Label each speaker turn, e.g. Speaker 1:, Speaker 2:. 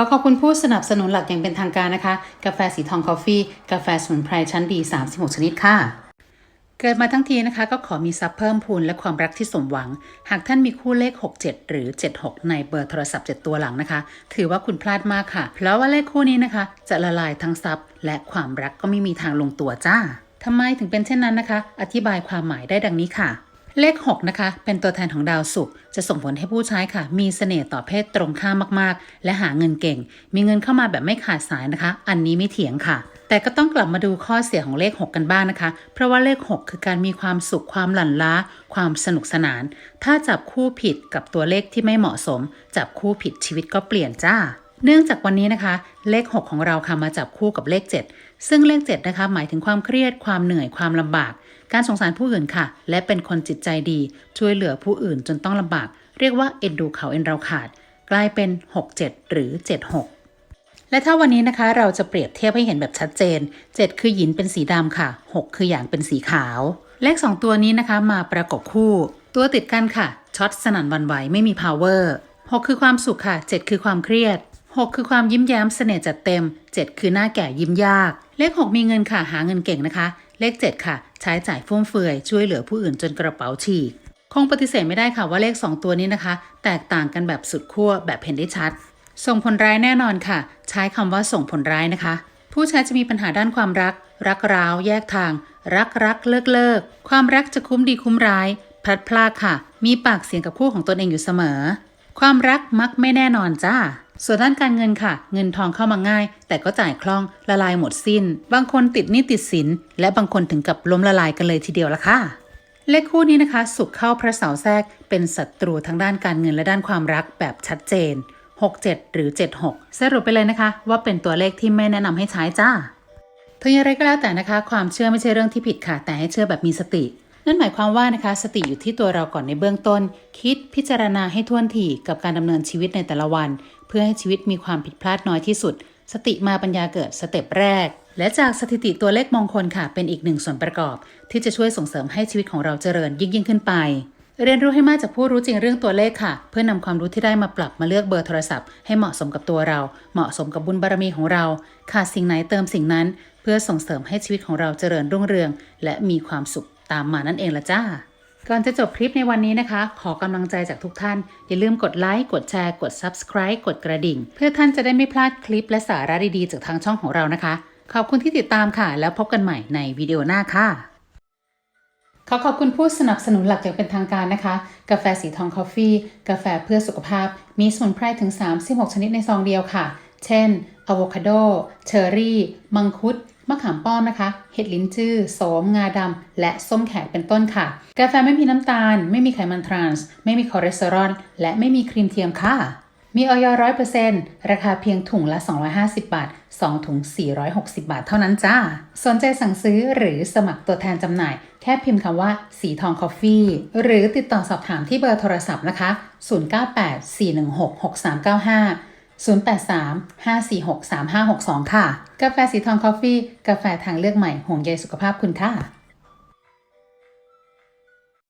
Speaker 1: อขอบคุณผู้สนับสนุนหลักอย่างเป็นทางการนะคะ กาแฟสีทองคอฟฟี่กาแฟสมุนไพรชั้นดี 36 ชนิดค่ะ เกิดมาทั้งทีนะคะ ก็ขอมีทรัพย์เพิ่มพูนและความรักที่สมหวัง หากท่านมีคู่เลข 67 หรือ 76 ในเบอร์โทรศัพท์ 7 ตัวหลังนะคะ ถือว่าคุณพลาดมากค่ะ เพราะว่าเลขคู่นี้นะคะ จะละลายทั้งทรัพย์ และความรักก็ไม่มีทางลงตัวจ้าทำไมถึงเป็นเช่นนั้นนะคะ อธิบายความหมายได้ดังนี้ค่ะ เลข 6 นะคะ เป็นตัวแทนของดาวศุกร์จะส่งผลให้ผู้ใช้ค่ะ มีเสน่ห์ต่อเพศตรงข้ามมากๆ และหาเงินเก่ง มีเงินเข้ามาแบบไม่ขาดสายนะคะ อันนี้ไม่เถียงค่ะ แต่ก็ต้องกลับมาดูข้อเสียของเลข 6 กันบ้างนะคะ เพราะว่าเลข 6 คือการมีความสุขความหลั่นล้า ความสนุกสนาน ถ้าจับคู่ผิดกับตัวเลขที่ไม่เหมาะสม จับคู่ผิดชีวิตก็เปลี่ยนจ้า เนื่องจากวันนี้นะคะ เลข 6 ของเราค่ะมาจับคู่กับเลข 7 ซึ่งเลข7นะคะหมายถึงความเครียดความเหนื่อยความลำบาก การสงสารผู้อื่นค่ะ และเป็นคนจิตใจดี ช่วยเหลือผู้อื่นจนต้องลำบาก เรียกว่าเอ็นดูเขาเอ็นเราขาด กลายเป็น 67 หรือ 76และถ้าวันนี้นะคะเราจะเปรียบเทียบให้เห็นแบบชัดเจน 7 คือหยินเป็นสีดำค่ะ 6 คือหยางเป็นสีขาว เลข 2 ตัวนี้นะคะมาประกบคู่ ตัวติดกันค่ะช็อตสนั่นวันไหวไม่มี power 6 คือความสุขค่ะ 7 คือความเครียด 6 คือความยิ้มแย้มเสน่ห์จัดเต็ม 7 คือหน้าแก่ยิ้มยาก เลข 6 มีเงินค่ะหาเงินเก่งนะคะ เลข 7 ค่ะ ใช้จ่ายฟุ่มเฟือย ช่วยเหลือผู้อื่นจนกระเป๋าฉีกคงปฏิเสธไม่ได้ค่ะว่าเลข 2 ตัวนี้นะคะ แตกต่างกันแบบสุดขั้วแบบเห็นได้ชัด ส่งผลร้ายแน่นอนค่ะ ใช้คำว่าส่งผลร้ายนะคะ ผู้ใช้จะมีปัญหาด้านความรัก รักร้าว แยกทาง รักรักเลิกเลิกความรักจะคุ้มดีคุ้มร้ายพลัดพรากค่ะ มีปากเสียงกับคู่ของตนเองอยู่เสมอ ความรักมักไม่แน่นอนจ้า ส่วนด้านการเงินค่ะ เงินทองเข้ามาง่าย แต่ก็จ่ายคล่องละลายหมดสิ้น บางคนติดหนี้ติดสิน และบางคนถึงกับล้มละลายกันเลยทีเดียวละค่ะ เลขคู่นี้นะคะ สุขเข้าพระเสาแทรกเป็นศัตรูทั้งด้านการเงินและด้านความรักแบบชัดเจน 67 หรือ 76 สรุปไปเลยนะคะ ว่าเป็นตัวเลขที่ไม่แนะนำให้ใช้จ้าถึงอย่างไรก็แล้วแต่นะคะ ความเชื่อไม่ใช่เรื่องที่ผิดค่ะ แต่ให้เชื่อแบบมีสติ นั่นหมายความว่านะคะสติอยู่ที่ตัวเราก่อนในเบื้องต้น คิดพิจารณาให้ท่วนทีกับการดำเนินชีวิตในแต่ละวัน เพื่อให้ชีวิตมีความผิดพลาดน้อยที่สุด สติมาปัญญาเกิดสเต็ปแรก และจากสถิติตัวเลขมงคลค่ะ เป็นอีกหนึ่งส่วนประกอบ ที่จะช่วยส่งเสริมให้ชีวิตของเราเจริญยิ่งยิ่งขึ้นไป เรียนรู้ให้มากจากผู้รู้จริงเรื่องตัวเลขค่ะ เพื่อนำความรู้ที่ได้มาปรับมาเลือกเบอร์โทรศัพท์ให้เหมาะสมกับตัวเรา เหมาะสมกับบุญบารมีของเราขาดสิ่งไหนเติมสิ่งนั้น เพื่อส่งเสริมให้ชีวิตของเราเจริญรุ่งเรือง และมีความสุข ตามมานั่นเองละจ้า ก่อนจะจบคลิปในวันนี้นะคะ ขอกำลังใจจากทุกท่าน อย่าลืมกดไลค์ กดแชร์ กด Subscribe กดกระดิ่ง เพื่อท่านจะได้ไม่พลาดคลิปและสาระดีๆจากทางช่องของเรานะคะ ขอบคุณที่ติดตามค่ะ แล้วพบกันใหม่ในวิดีโอหน้าค่ะขอขอบคุณผู้สนับสนุนหลักอย่างเป็นทางการนะคะ กาแฟสีทองคอฟฟี่ กาแฟเพื่อสุขภาพ มีสมุนไพรถึง 36 ชนิดในซองเดียวค่ะ เช่นอะโวคาโด เชอร์รี่ มังคุด มะขามป้อมนะคะ เห็ดลิ้นจื้อโสม งาดำ และส้มแขกเป็นต้นค่ะ กาแฟไม่มีน้ำตาล ไม่มีไขมันทรานส์ ไม่มีคอเลสเตอรอล และไม่มีครีมเทียมค่ะ มีออยร้อยเปอร์เซ็นต์ราคาเพียงถุงละ 250 บาท 2 ถุง 460 บาทเท่านั้นจ้า สนใจสั่งซื้อหรือสมัครตัวแทนจำหน่าย แค่พิมพ์คำว่า สีทองคอฟฟี่หรือติดต่อสอบถามที่เบอร์โทรศัพท์นะคะ 0984166395 083-546-3562 ค่ะ กาแฟสีทองคอฟฟี่ กาแฟทางเลือกใหม่ห่วงใยสุขภาพคุณค่ะ